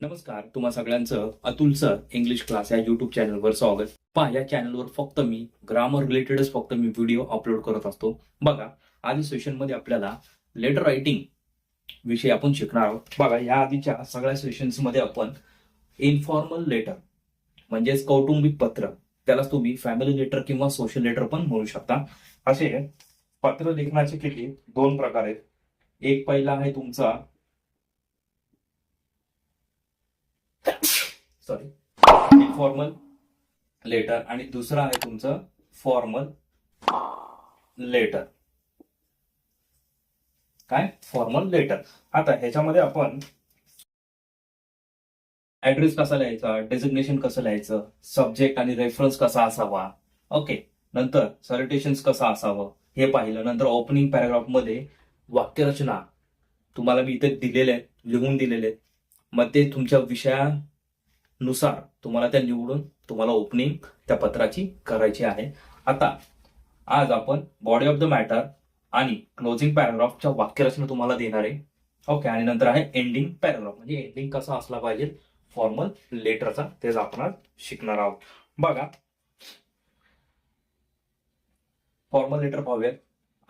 नमस्कार तुम्हा सगळ्यांचं अतुल सर इंग्लिश क्लास या युट्यूब चॅनलवर स्वागत. पहा या चॅनलवर फक्त मी ग्रामर रिलेटेडच फक्त मी व्हिडिओ अपलोड करत असतो. बघा आधी सेशनमध्ये आपल्याला लेटर रायटिंग विषयी आपण शिकणार आहोत. बघा या आधीच्या सगळ्या सेशन्समध्ये आपण इन्फॉर्मल लेटर म्हणजेच कौटुंबिक पत्र त्यालाच तुम्ही फॅमिली लेटर किंवा सोशल लेटर पण म्हणू शकता. असे पत्र लेखनाचे किती? दोन प्रकार आहेत. एक पहिला आहे तुमचा सॉरी इन्फॉर्मल लेटर आणि दुसरं आहे तुमचं फॉर्मल लेटर काय? फॉर्मल लेटर आता ह्याच्यामध्ये आपण ऍड्रेस कसा लिहायचा डेझिग्नेशन कसं लिहायचं सब्जेक्ट आणि रेफरन्स कसा असावा? ओके नंतर सॅल्युटेशन्स कसं असावं? हे पाहिलं. नंतर ओपनिंग पॅराग्राफमध्ये वाक्यरचना. तुम्हाला मी इथे दिलेले आहेत लिहून दिलेले आहेत. मग ते तुमच्या विषयानुसार तुम्हाला त्या निवडून तुम्हाला ओपनिंग त्या पत्राची करायची आहे. आता आज आपण बॉडी ऑफ द मॅटर आणि क्लोजिंग पॅराग्राफच्या वाक्यरचना तुम्हाला देणार आहे. ओके आणि नंतर आहे एंडिंग पॅराग्राफ म्हणजे एंडिंग कसा असला पाहिजे? फॉर्मल लेटरचा तेच आपण शिकणार आहोत. बघा. फॉर्मल लेटर पाहूयात.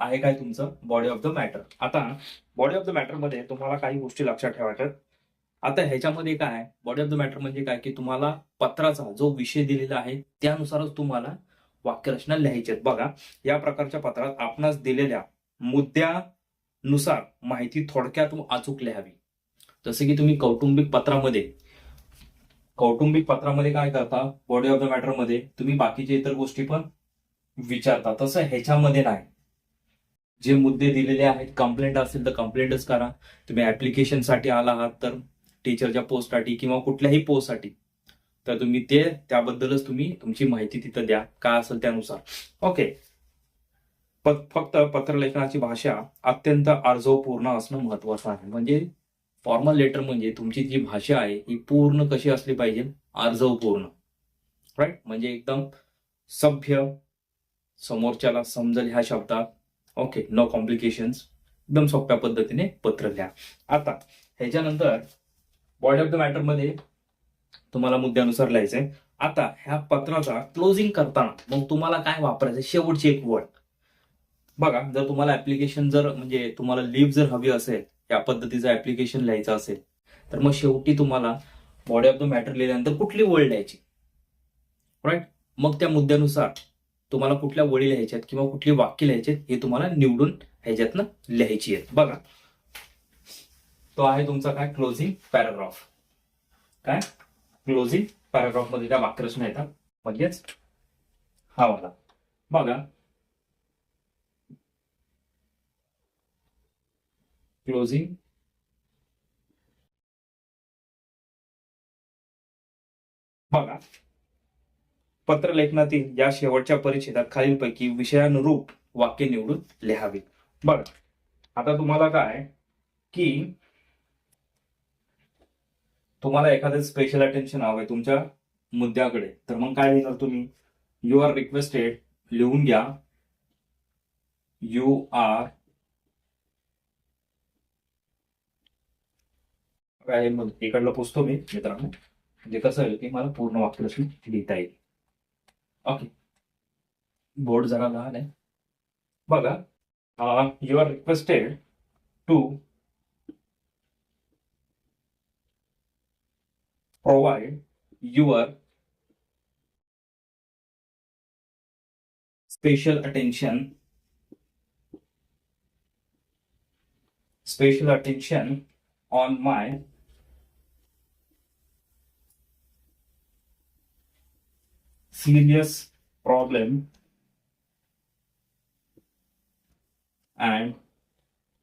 आहे काय तुमचं? बॉडी ऑफ द मॅटर आता बॉडी ऑफ द मॅटरमध्ये तुम्हाला काही गोष्टी लक्षात ठेवायच्या आता ह्याच्यामध्ये काय? बॉडी ऑफ द मॅटर म्हणजे काय? की तुम्हाला पत्राचा जो विषय दिलेला आहे त्यानुसारच तुम्हाला वाक्यरचना लिहायची आहेत. बघा या प्रकारच्या पत्रात आपणास दिलेल्या मुद्द्यानुसार माहिती थोडक्यात अचूक लिहावी. जसे की तुम्ही कौटुंबिक पत्रामध्ये कौटुंबिक पत्रामध्ये काय करता? बॉडी ऑफ द मॅटरमध्ये तुम्ही बाकीच्या इतर गोष्टी पण विचारता. तसं ह्याच्यामध्ये नाही. जे मुद्दे दिलेले आहेत कंप्लेंट असेल तर कंप्लेंटच करा. तुम्ही ऍप्लिकेशनसाठी आला आहात तर टीचरच्या पोस्टसाठी किंवा कुठल्याही पोस्टसाठी तर तुम्ही ते त्याबद्दलच तुम्ही तुमची माहिती तिथं द्या काय असेल त्यानुसार. ओके फक्त पत्रलेखनाची भाषा अत्यंत अर्जवपूर्ण असणं महत्वाचं आहे. म्हणजे फॉर्मल लेटर म्हणजे तुमची जी भाषा आहे ही पूर्ण कशी असली पाहिजे? अर्जवपूर्ण. राईट म्हणजे एकदम सभ्य समोरच्याला समजेल ह्या शब्दात. ओके नो कॉम्प्लिकेशन्स एकदम सोप्या पद्धतीने पत्र लिहा. आता ह्याच्यानंतर बॉडी ऑफ द मॅटरमध्ये तुम्हाला मुद्द्यानुसार लिहायचंय. आता ह्या पत्राचा क्लोजिंग करताना मग तुम्हाला काय वापरायचं शेवटची एक वर्ड बघा जर तुम्हाला ऍप्लिकेशन जर म्हणजे तुम्हाला लिव्ह जर हवी असेल या पद्धतीचं ऍप्लिकेशन लिहायचं असेल तर मग शेवटी तुम्हाला बॉडी ऑफ द मॅटर लिहिल्यानंतर कुठली वळ लिहायची? राईट मग त्या मुद्द्यानुसार तुम्हाला कुठल्या वळी लिहायच्यात किंवा कुठली वाक्य लिहायचे हे तुम्हाला निवडून ह्याच्यातनं लिहायची आहेत. बघा. तो आहे तुमचा काय? क्लोजिंग पॅराग्राफ काय? क्लोजिंग पॅराग्राफमध्ये त्या वाक्यरचना येतात. म्हणजेच हा वाला बघा. क्लोजिंग बघा. पत्र लेखनातील या शेवटच्या परिच्छेदात खालीलपैकी विषयानुरूप वाक्य निवडून लिहावी. बघा. आता तुम्हाला काय? की तुम्हाला एखादं स्पेशल अटेन्शन हवंय तुमच्या मुद्द्याकडे तर मग काय लिहिणार तुम्ही? यू आर रिक्वेस्टेड लिहून घ्या. यू आर काय मग इकडलं पुसतो मी मित्रांनो. म्हणजे कसं आहे की मला पूर्ण वाक्यरचना लिहिता येईल. ओके बोर्ड जरा लहान आहे. बघा. You are requested to provide your special attention special attention on my serious problem and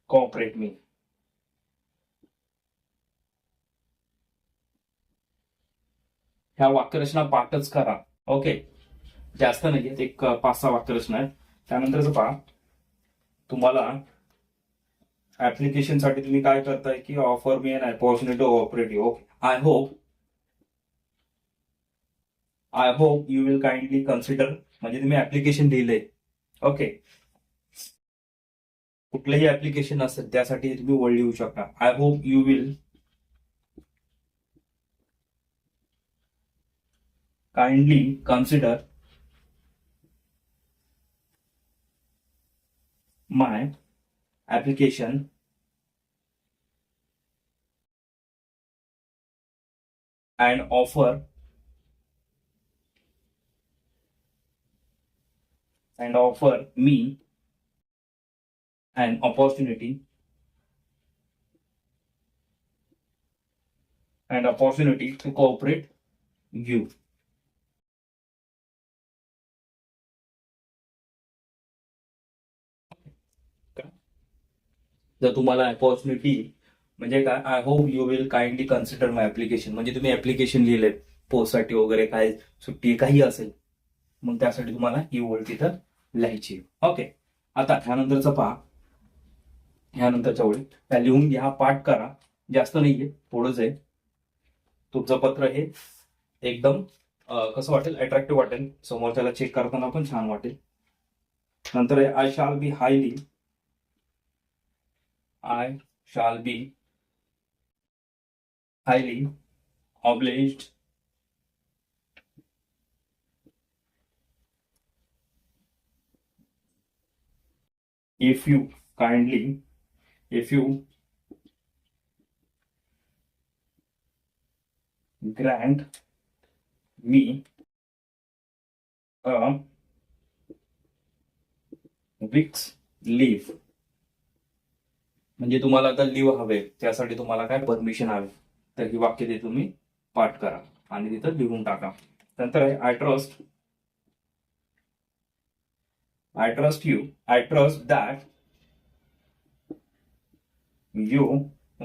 cooperate me. ह्या वाक्यरचना पाठच करा. ओके जास्त नाही आहेत, एक पाच सहा वाक्यरचना आहेत. त्यानंतरच पहा तुम्हाला ऍप्लिकेशनसाठी तुम्ही काय करताय की offer me an opportunity operative okay I hope I hope you will kindly consider म्हणजे तुम्ही ऍप्लिकेशन दिले ओके कुठलंही ऍप्लिकेशन असेल त्यासाठी तुम्ही वर्ड लिहू शकता. I hope you will kindly consider my application and offer and offer me an opportunity and opportunity to cooperate you. जर तुम्हाला अपॉर्च्युनिटी म्हणजे काय I hope you will kindly consider my application म्हणजे तुम्ही ऍप्लिकेशन लिहिले पोस्टसाठी वगैरे काय सुट्टी काही असेल मग त्यासाठी तुम्हाला ही ओळ तिथं लिहायची ओके आता ह्यानंतरचं पहा. ह्यानंतरच्या ओळी त्या लिहून घ्या पाठ करा. जास्त नाहीये थोडंच आहे. तुमचं पत्र हे एकदम कसं वाटेल? अट्रॅक्टिव्ह वाटेल. समोरच्याला चेक करताना पण छान वाटेल. नंतर I shall be highly I shall be highly obliged if you kindly, if you grant me a week's leave. म्हणजे तुम्हाला आता लिव्ह हवे त्यासाठी तुम्हाला काय? परमिशन हवे. तर ही वाक्य ते तुम्ही पाठ करा आणि तिथं लिहून टाका. नंतर आहे I trust I trust you I trust that you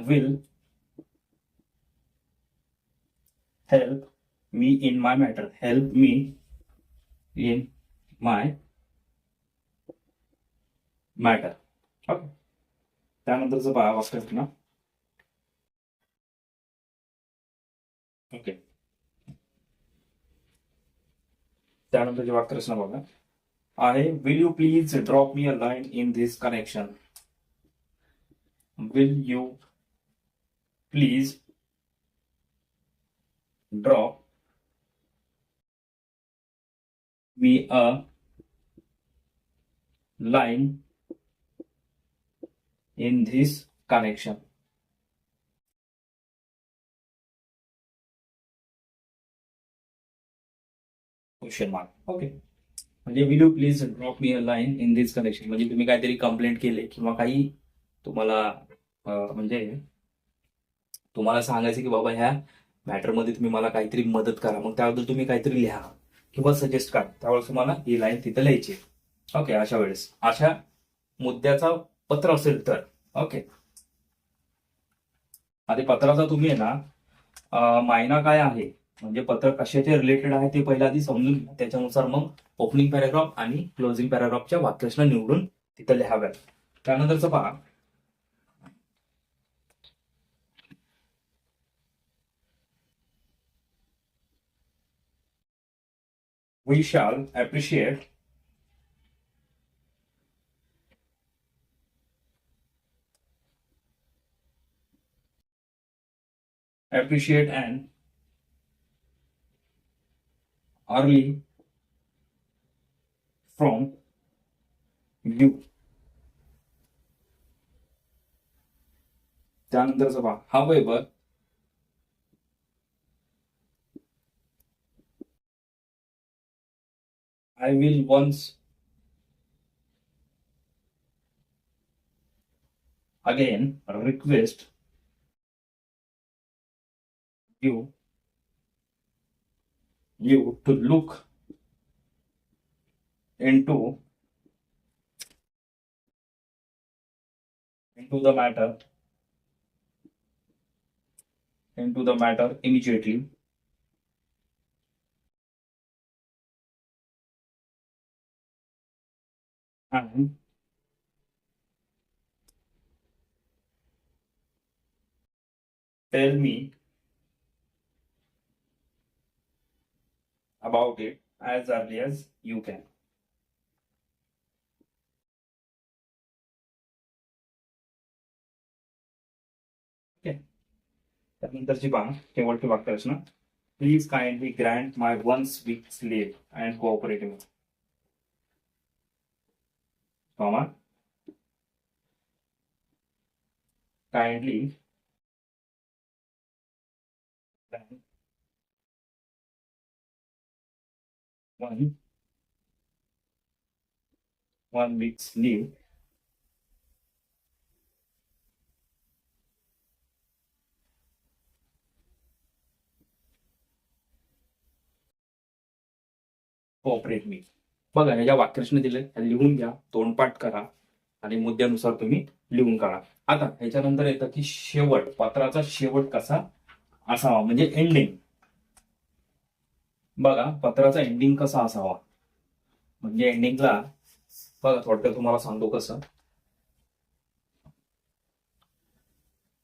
will help me in my matter help me in my matter okay त्यानंतरचं पहा वाक्य ना? ओके त्यानंतरची वाक्यरचना बघा. आहे will you please drop me a line in this connection will you please drop me a line in this connection. Question mark okay म्हणजे will you please drop me a line in this connection म्हणजे तुम्ही काहीतरी complaint केले किंवा काही तुम्हाला म्हणजे तुम्हाला सांगायचं की बाबा ह्या मॅटरमध्ये तुम्ही मला काहीतरी मदत करा. मग त्याबद्दल तुम्ही काहीतरी लिहा किंवा सजेस्ट करा. त्यावेळेस तुम्हाला ही लाईन तिथं लिहायची ओके अशा वेळेस. अशा मुद्द्याचा पत्र असेल तर ओके आधी पत्राचा तुम्ही आहे ना मायना काय आहे? म्हणजे पत्र कशाचे रिलेटेड आहे ते पहिल्या आधी समजून घ्या. त्याच्यानुसार मग ओपनिंग पॅराग्राफ आणि क्लोजिंग पॅराग्राफच्या वाक्यरचना निवडून तिथं लिहाव्यात. त्यानंतरचं पहा. We shall appreciate appreciate an early from you त्यानंतरचं पहा however I will once again request you you to look into into the matter into the matter immediately. And tell me about it as early as you can. Okay. त्यानंतरची पहा शेवटची वाक्यरचना please kindly grant my once week sleep and cooperative comma kindly one. One week's leave. Cooperate me बघा ह्या ज्या वाक्यरचने दिले त्या लिहून घ्या तोंडपाठ करा आणि मुद्द्यानुसार तुम्ही लिहून काढा. आता ह्याच्यानंतर येतं की शेवट पत्राचा शेवट कसा असावा म्हणजे एंडिंग बघा पत्राचा एंडिंग कसा असावा? म्हणजे एंडिंगला बघा थोडक्यात तुम्हाला सांगतो कसं.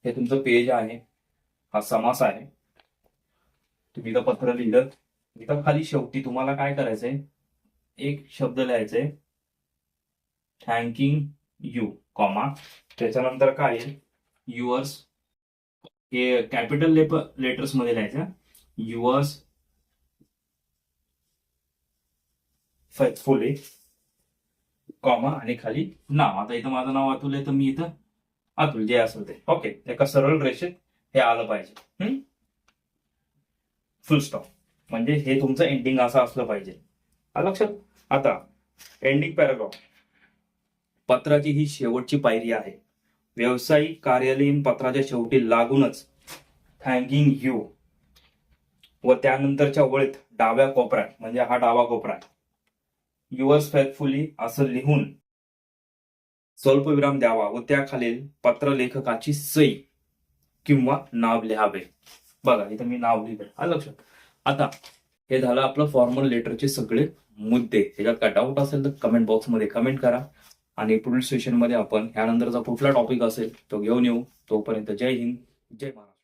हे तुमचं पेज आहे हा समास आहे. तुम्ही इथं पत्र लिहिलं. इथं खाली शेवटी तुम्हाला काय करायचंय? एक शब्द लिहायचंय. थँकिंग यू कॉमा त्याच्यानंतर काय युअर्स हे कॅपिटल लेटर्समध्ये लिहायचं. युअर्स फुले कॉमा आणि खाली नाव. आता इथं माझं नाव अतुल आहे तर मी इथं अतुल जे असेल ते. ओके एका सरळ रेषेत हे आलं पाहिजे. फुल स्टॉप म्हणजे हे तुमचं एंडिंग असं असलं पाहिजे. लक्षात? आता एंडिंग पॅराग्राफ पत्राची ही शेवटची पायरी आहे. व्यावसायिक कार्यालयीन पत्राच्या शेवटी लागूनच थँकिंग यू व त्यानंतरच्या वळीत डाव्या कोपऱ्यात म्हणजे हा डावा कोपरा आहे. युअर्स फॅकफुली असं लिहून स्वल्पविराम द्यावा व त्याखालील पत्र लेखकाची सई किंवा नाव लिहावे. बघा इथं मी नाव लिहिले हा लक्षात आता हे झालं आपलं फॉर्मल लेटरचे सगळे मुद्दे. त्याच्यात काय डाऊट असेल तर कमेंट बॉक्समध्ये कमेंट करा. आणि पुढील सेशनमध्ये आपण ह्यानंतरचा कुठला टॉपिक असेल तो घेऊन येऊ. तोपर्यंत जय हिंद जय महाराष्ट्र.